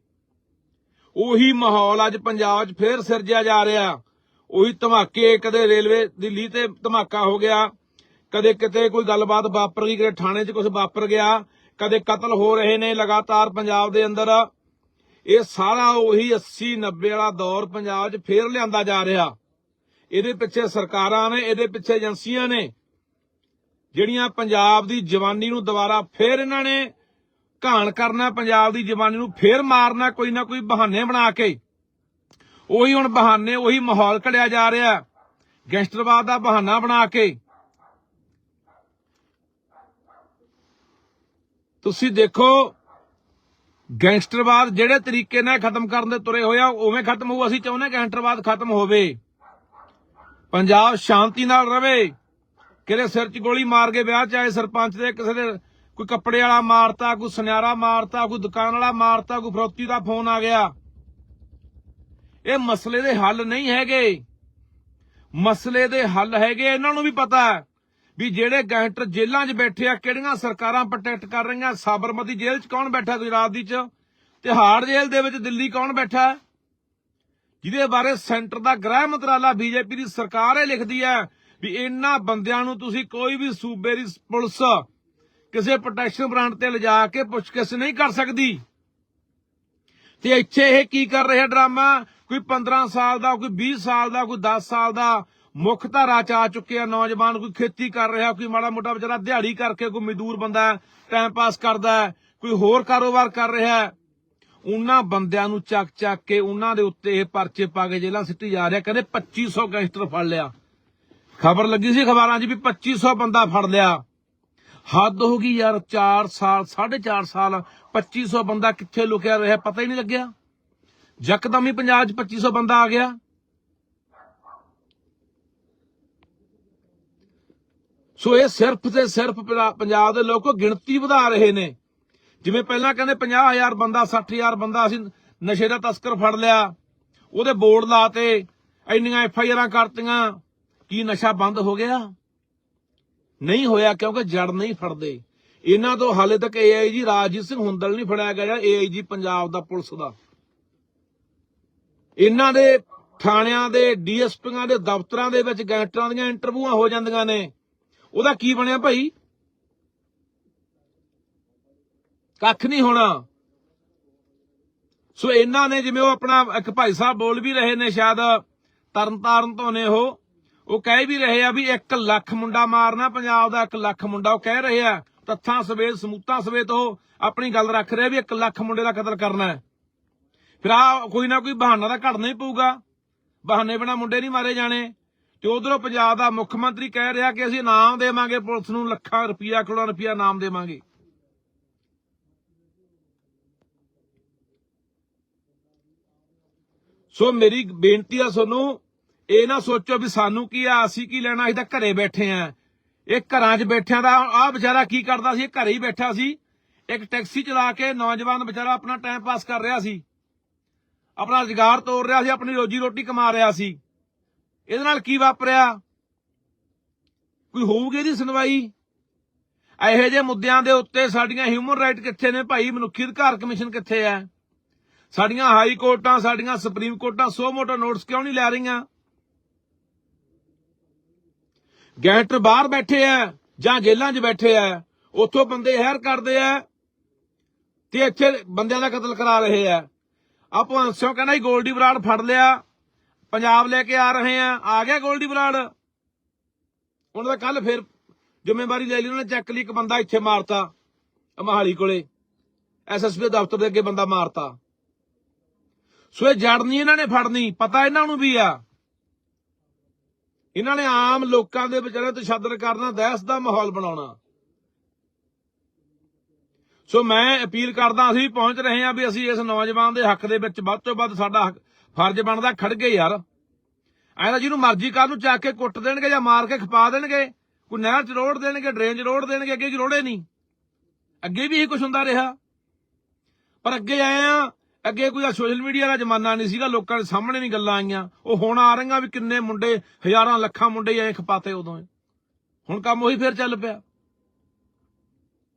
ਉਹੀ ਮਾਹੌਲ ਅੱਜ ਪੰਜਾਬ 'ਚ ਫੇਰ ਸਿਰਜਿਆ ਜਾ ਰਿਹਾ। ਉਹੀ ਧਮਾਕੇ, ਕਦੇ ਰੇਲਵੇ ਦਿੱਲੀ ਤੇ ਧਮਾਕਾ ਹੋ ਗਿਆ, ਕਦੇ ਕਿਤੇ ਕੋਈ ਗੱਲਬਾਤ ਵਾਪਰ ਗਈ, ਕਦੇ ਥਾਣੇ 'ਚ ਕੁਝ ਵਾਪਰ ਗਿਆ, ਕਦੇ ਕਤਲ ਹੋ ਰਹੇ ਨੇ ਲਗਾਤਾਰ ਪੰਜਾਬ ਦੇ ਅੰਦਰ। ਇਹ ਸਾਰਾ ਉਹੀ 80 90 ਵਾਲਾ ਦੌਰ ਪੰਜਾਬ 'ਚ ਫੇਰ ਲਿਆਂਦਾ ਜਾ ਰਿਹਾ। ਇਹਦੇ ਪਿੱਛੇ ਸਰਕਾਰਾਂ ਨੇ, ਇਹਦੇ ਪਿੱਛੇ ਏਜੰਸੀਆਂ ਨੇ, ਜਿਹੜੀਆਂ ਪੰਜਾਬ ਦੀ ਜਵਾਨੀ ਨੂੰ ਦੁਬਾਰਾ ਫੇਰ ਇਹਨਾਂ ਨੇ ਘਾਣ ਕਰਨਾ, ਪੰਜਾਬ ਦੀ ਜਵਾਨੀ ਨੂੰ ਫੇਰ ਮਾਰਨਾ, ਕੋਈ ਨਾ ਕੋਈ ਬਹਾਨੇ ਬਣਾ ਕੇ। ਉਹੀ ਹੁਣ ਬਹਾਨੇ, ਉਹੀ ਮਾਹੌਲ ਘੜਿਆ ਜਾ ਰਿਹਾ। ਗੈਂਗਸਟਰਵਾਦ ਦਾ ਬਹਾਨਾ ਬਣਾ ਕੇ। ਤੁਸੀਂ ਦੇਖੋ, ਗੈਂਗਸਟਰਵਾਦ ਜਿਹੜੇ ਤਰੀਕੇ ਨਾਲ ਖਤਮ ਕਰਨ ਦੇ ਤੁਰੇ ਹੋਇਆ ਉਵੇਂ ਖਤਮ ਹੋਊ। ਅਸੀਂ ਚਾਹੁੰਦੇ ਹਾਂ ਗੈਂਗਸਟਰਵਾਦ ਖਤਮ ਹੋਵੇ। ਪੰਜਾਬ ਸ਼ਾਂਤੀ ਨਾਲ ਰਵੇ। ਕਿਹੜੇ ਸਿਰ 'ਚ ਗੋਲੀ ਮਾਰ ਕੇ ਵਿਆਹ, ਚਾਹੇ ਸਰਪੰਚ ਦੇ ਕਿਸੇ ਦੇ ਕੋਈ ਕੱਪੜੇ ਵਾਲਾ ਮਾਰਤਾ, ਕੋਈ ਸੁਨਿਆਰਾ ਮਾਰਤਾ, ਕੋਈ ਦੁਕਾਨ ਵਾਲਾ ਮਾਰਤਾ, ਕੋਈ ਫਰੋਤੀ ਦਾ ਫੋਨ ਆ ਗਿਆ। ਇਹ ਮਸਲੇ ਦੇ ਹੱਲ ਨਹੀਂ ਹੈਗੇ। ਮਸਲੇ ਦੇ ਹੱਲ ਹੈਗੇ, ਇਹਨਾਂ ਨੂੰ ਵੀ ਪਤਾ ਵੀ ਜਿਹੜੇ ਗੈਂਗਸਟਰ ਜੇਲ੍ਹਾਂ 'ਚ ਬੈਠੇ ਆ, ਕਿਹੜੀਆਂ ਸਰਕਾਰਾਂ ਪ੍ਰੋਟੈਕਟ ਕਰ ਰਹੀਆਂ, ਸਾਬਰਮਤੀ ਜੇਲ੍ਹ 'ਚ ਕੌਣ ਬੈਠਾ ਗੁਜਰਾਤ ਦੀ 'ਚ? ਤਿਹਾੜ ਜੇਲ੍ਹ ਦੇ ਵਿੱਚ ਦਿੱਲੀ ਕੌਣ ਬੈਠਾ? ਜਿਹਦੇ ਬਾਰੇ ਸੈਂਟਰ ਦਾ ਗ੍ਰਹਿ ਮੰਤਰਾਲਾ ਬੀਜੇਪੀ ਦੀ ਸਰਕਾਰ ਇਹ ਲਿਖਦੀ ਹੈ ਵੀ ਇਹਨਾਂ ਬੰਦਿਆਂ ਨੂੰ ਤੁਸੀਂ ਕੋਈ ਵੀ ਸੂਬੇ ਦੀ ਪੁਲਿਸ ਕਿਸੇ ਪ੍ਰੋਟੈਕਸ਼ਨ ਬ੍ਰਾਂਡ ਤੇ ਲਿਜਾ ਕੇ ਪੁੱਛਗਿੱਛ ਨਹੀਂ ਕਰ ਸਕਦੀ। ਤੇ ਇੱਥੇ ਇਹ ਕੀ ਕਰ ਰਿਹਾ ਡਰਾਮਾ? ਕੋਈ 15 ਸਾਲ ਦਾ, ਕੋਈ 20 ਸਾਲ ਦਾ, ਕੋਈ 10 ਸਾਲ ਦਾ ਮੁੱਖ ਧਾਰਾ ਚ ਆ ਚੁੱਕਿਆ ਨੌਜਵਾਨ, ਕੋਈ ਖੇਤੀ ਕਰ ਰਿਹਾ, ਕੋਈ ਮਾੜਾ ਮੋਟਾ ਵਿਚਾਰਾ ਦਿਹਾੜੀ ਕਰਕੇ ਕੋਈ ਮਜ਼ਦੂਰ ਬੰਦਾ ਟਾਈਮ ਪਾਸ ਕਰਦਾ ਕੋਈ ਹੋਰ ਕਾਰੋਬਾਰ ਕਰ ਰਿਹਾ ਹੈ। ਉਹਨਾਂ ਬੰਦਿਆਂ ਨੂੰ ਚੱਕ ਚੱਕ ਕੇ ਉਹਨਾਂ ਦੇ ਉੱਤੇ ਇਹ ਪਰਚੇ ਪਾ ਕੇ ਜੇਲ੍ਹਾਂ ਸਿੱਟੀ ਜਾ ਰਿਹਾ, ਕਹਿੰਦੇ 2500 ਗੈਂਗਸਟਰ ਫੜ ਲਿਆ। ਖਬਰ ਲੱਗੀ ਸੀ ਅਖਬਾਰਾਂ 'ਚ ਵੀ 2500 ਬੰਦਾ ਫੜ ਲਿਆ। ਹੱਦ ਹੋ ਗਈ ਯਾਰ 4 ਸਾਲ 4.5 ਸਾਲ 2500 ਬੰਦਾ ਕਿੱਥੇ ਲੁਕਿਆ ਰਿਹਾ, ਪਤਾ ਹੀ ਨਹੀਂ ਲੱਗਿਆ। ਯਕਦਮ ਹੀ ਪੰਜਾਬ 'ਚ 2500 ਬੰਦਾ ਆ ਗਿਆ। ਸੋ ਇਹ ਸਿਰਫ ਤੇ ਸਿਰਫ ਪੰਜਾਬ ਦੇ ਲੋਕ ਗਿਣਤੀ ਵਧਾ ਰਹੇ ਨੇ। ਜਿਵੇਂ ਪਹਿਲਾਂ ਕਹਿੰਦੇ 50000 ਬੰਦਾ 60000 ਬੰਦਾ ਅਸੀਂ ਨਸ਼ੇ ਦਾ ਤਸਕਰ ਫੜ ਲਿਆ। ਉਹਦੇ ਬੋਰਡ ਲਾਤੇ, ਇੰਨੀਆਂ ਐਫ ਆਈ ਆਰਾਂ ਕਰਤੀਆਂ, ਕੀ ਨਸ਼ਾ ਬੰਦ ਹੋ ਗਿਆ? ਨਹੀਂ ਹੋਇਆ ਕਿਉਂਕਿ ਜੜ ਨਹੀਂ ਫੜਦੇ। ਇਹਨਾਂ ਤੋਂ ਹਾਲੇ ਤੱਕ ਏਆਈਜੀ ਰਾਜਜੀਤ ਸਿੰਘ ਹੁੰਦਲ ਨਹੀਂ ਫੜਿਆ ਗਿਆ ਏਆਈਜੀ ਪੰਜਾਬ ਦਾ ਪੁਲਿਸ ਦਾ। ਇਹਨਾਂ ਦੇ ਥਾਣਿਆਂ ਦੇ, ਡੀਐਸਪੀਆਂ ਦੇ, ਦਫ਼ਤਰਾਂ ਦੇ ਵਿੱਚ ਗੈਂਗਸਟਰਾਂ ਦੀਆਂ ਇੰਟਰਵਿਊਆਂ ਹੋ ਜਾਂਦੀਆਂ ਨੇ। ਉਹਦਾ ਕੀ ਬਣਿਆ ਭਾਈ? ਕੱਖ ਨਹੀਂ ਹੋਣਾ। ਸੋ ਇਹਨਾਂ ਨੇ ਜਿਵੇਂ ਉਹ ਆਪਣਾ ਇੱਕ ਭਾਈ ਸਾਹਿਬ ਬੋਲ ਵੀ ਰਹੇ ਨੇ ਸ਼ਾਇਦ, ਤਰਨਤਾਰਨ ਤੋਂ ਨੇ ਉਹ। ਉਹ ਕਹਿ ਵੀ ਰਹੇ ਆ ਵੀ 1 ਲੱਖ ਮੁੰਡਾ ਮਾਰਨਾ, ਪੰਜਾਬ ਦਾ 1 ਲੱਖ ਮੁੰਡਾ। ਉਹ ਕਹਿ ਰਹੇ ਆ ਤੱਥਾਂ ਸਵੇਤ, ਸਮੂਤਾਂ ਸਵੇਤ ਉਹ ਆਪਣੀ ਗੱਲ ਰੱਖ ਰਿਹਾ ਵੀ 1 ਲੱਖ ਮੁੰਡੇ ਦਾ ਕਤਲ ਕਰਨਾ ਹੈ। ਫਿਰ ਆ ਕੋਈ ਨਾ ਕੋਈ ਬਹਾਨਾ ਤਾਂ ਘੜਨਾ ਹੀ ਪਊਗਾ। ਬਹਾਨੇ ਬਿਨਾ ਮੁੰਡੇ ਨਹੀਂ ਮਾਰੇ ਜਾਣੇ। ਤੇ ਉਧਰੋਂ ਪੰਜਾਬ ਦਾ ਮੁੱਖ ਮੰਤਰੀ ਕਹਿ ਰਿਹਾ ਕਿ ਅਸੀਂ ਇਨਾਮ ਦੇਵਾਂਗੇ, ਪੁਲਿਸ ਨੂੰ ਲੱਖਾਂ ਰੁਪਈਆ, ਕਰੋੜਾਂ ਰੁਪਈਆ ਇਨਾਮ ਦੇਵਾਂਗੇ। ਸੋ ਮੇਰੀ ਬੇਨਤੀ ਆ ਤੁਹਾਨੂੰ, ਇਹ ਨਾ ਸੋਚੋ ਵੀ ਸਾਨੂੰ ਕੀ ਆ, ਅਸੀਂ ਕੀ ਲੈਣਾ, ਅਸੀਂ ਤਾਂ ਘਰੇ ਬੈਠੇ ਆ। ਇਹ ਘਰਾਂ 'ਚ ਬੈਠਿਆਂ ਦਾ, ਆਹ ਵਿਚਾਰਾ ਕੀ ਕਰਦਾ ਸੀ? ਇਹ ਘਰੇ ਹੀ ਬੈਠਾ ਸੀ। ਇੱਕ ਟੈਕਸੀ ਚਲਾ ਕੇ ਨੌਜਵਾਨ ਵਿਚਾਰਾ ਆਪਣਾ ਟਾਈਮ ਪਾਸ ਕਰ ਰਿਹਾ ਸੀ। ਆਪਣਾ ਰੁਜ਼ਗਾਰ ਤੋੜ ਰਿਹਾ ਸੀ, ਆਪਣੀ ਰੋਜੀ ਰੋਟੀ ਕਮਾ ਰਿਹਾ ਸੀ। ਇਹਦੇ ਨਾਲ ਕੀ ਵਾਪਰਿਆ? ਕੋਈ ਹੋਊਗੀ ਇਹਦੀ ਸੁਣਵਾਈ? ਇਹੋ ਜਿਹੇ ਮੁੱਦਿਆਂ ਦੇ ਉੱਤੇ ਸਾਡੀਆਂ ਹਿਊਮਨ ਰਾਈਟ ਕਿੱਥੇ ਨੇ? ਭਾਈ ਮਨੁੱਖੀ ਅਧਿਕਾਰ ਕਮਿਸ਼ਨ ਕਿੱਥੇ ਹੈ? ਸਾਡੀਆਂ ਹਾਈ ਕੋਰਟਾਂ ਸਾਡੀਆਂ ਸੁਪਰੀਮ ਕੋਰਟਾਂ ਸੋ ਮੋਟਾ ਨੋਟਸ ਕਿਉਂ ਨਹੀਂ ਲੈ ਰਹੀਆਂ? ਗੈਂਗਸਟਰ ਬਾਹਰ ਬੈਠੇ ਆ ਜਾਂ ਜੇਲ੍ਹਾਂ 'ਚ ਬੈਠੇ ਆ, ਉੱਥੋਂ ਬੰਦੇ ਹੈਰ ਕਰਦੇ ਆ ਤੇ ਇੱਥੇ ਬੰਦਿਆਂ ਦਾ ਕਤਲ ਕਰਾ ਰਹੇ ਆ। ਆਪੋ ਅੰਸ਼ੋਂ ਕਹਿੰਦਾ ਜੀ ਗੋਲਡੀ ਬਰਾੜ ਫੜ ਲਿਆ, ਪੰਜਾਬ ਲੈ ਕੇ ਆ ਰਹੇ ਆ। ਆ ਗਿਆ ਗੋਲਡੀ ਬਰਾੜ? ਉਹਨਾਂ ਦਾ ਕੱਲ ਫਿਰ ਜ਼ਿੰਮੇਵਾਰੀ ਲੈ ਲਈ, ਉਹਨਾਂ ਨੇ ਚੱਕ ਲਈ ਇੱਕ ਬੰਦਾ ਇੱਥੇ ਮਾਰਤਾ ਆਹ ਮੋਹਾਲੀ ਕੋਲੇ। ਐਸਐਸਪੀ ਦਫ਼ਤਰ ਦੇ ਅੱਗੇ ਬੰਦਾ ਮਾਰਤਾ। ਸੋ ਇਹ ਜੜਨੀ ਇਹਨਾਂ ਨੇ ਫੜਨੀ, ਪਤਾ ਇਹਨਾਂ ਨੂੰ ਵੀ ਆ। ਇਹਨਾਂ ਨੇ ਆਮ ਲੋਕਾਂ ਦੇ ਵਿਚਾਰੇ ਤਸ਼ੱਦਦ ਕਰਨਾ ਦਹਿਸ਼ਤ ਦਾ ਮਾਹੌਲ ਬਣਾਉਣਾ। ਸੋ ਮੈਂ ਅਪੀਲ ਕਰਦਾ, ਅਸੀਂ ਪਹੁੰਚ ਰਹੇ ਹਾਂ ਵੀ ਅਸੀਂ ਇਸ ਨੌਜਵਾਨ ਦੇ ਹੱਕ ਦੇ ਵਿੱਚ ਵੱਧ ਤੋਂ ਵੱਧ ਸਾਡਾ ਹੱਕ- ਫਰਜ਼ ਬਣਦਾ ਖੜ ਖੜਗੇ ਯਾਰ। ਐਂ ਤਾਂ ਜਿਹਨੂੰ ਮਰਜ਼ੀ ਕਰ ਨੂੰ ਚੱਕ ਕੇ ਕੁੱਟ ਦੇਣਗੇ ਜਾਂ ਮਾਰ ਕੇ ਖਪਾ ਦੇਣਗੇ, ਕੋਈ ਨਹਿਰ ਚ ਰੋੜ ਦੇਣਗੇ, ਡਰੇਨ ਚ ਰੋੜ ਦੇਣਗੇ, ਅੱਗੇ ਕੀ ਰੋੜੇ ਨਹੀਂ। ਅੱਗੇ ਵੀ ਇਹ ਕੁਝ ਹੁੰਦਾ ਰਿਹਾ। ਪਰ ਅੱਗੇ ਆਏ ਆ ਅੱਗੇ ਕੋਈ ਸੋਸ਼ਲ ਮੀਡੀਆ ਦਾ ਜ਼ਮਾਨਾ ਨਹੀਂ ਸੀਗਾ, ਲੋਕਾਂ ਦੇ ਸਾਹਮਣੇ ਨਹੀਂ ਗੱਲਾਂ ਆਈਆਂ। ਉਹ ਹੁਣ ਆ ਰਹੀਆਂ ਵੀ ਕਿੰਨੇ ਮੁੰਡੇ, ਹਜ਼ਾਰਾਂ ਲੱਖਾਂ ਮੁੰਡੇ ਐ ਖਪਾਤੇ ਉਦੋਂ। ਹੁਣ ਕੰਮ ਉਹੀ ਫੇਰ ਚੱਲ ਪਿਆ।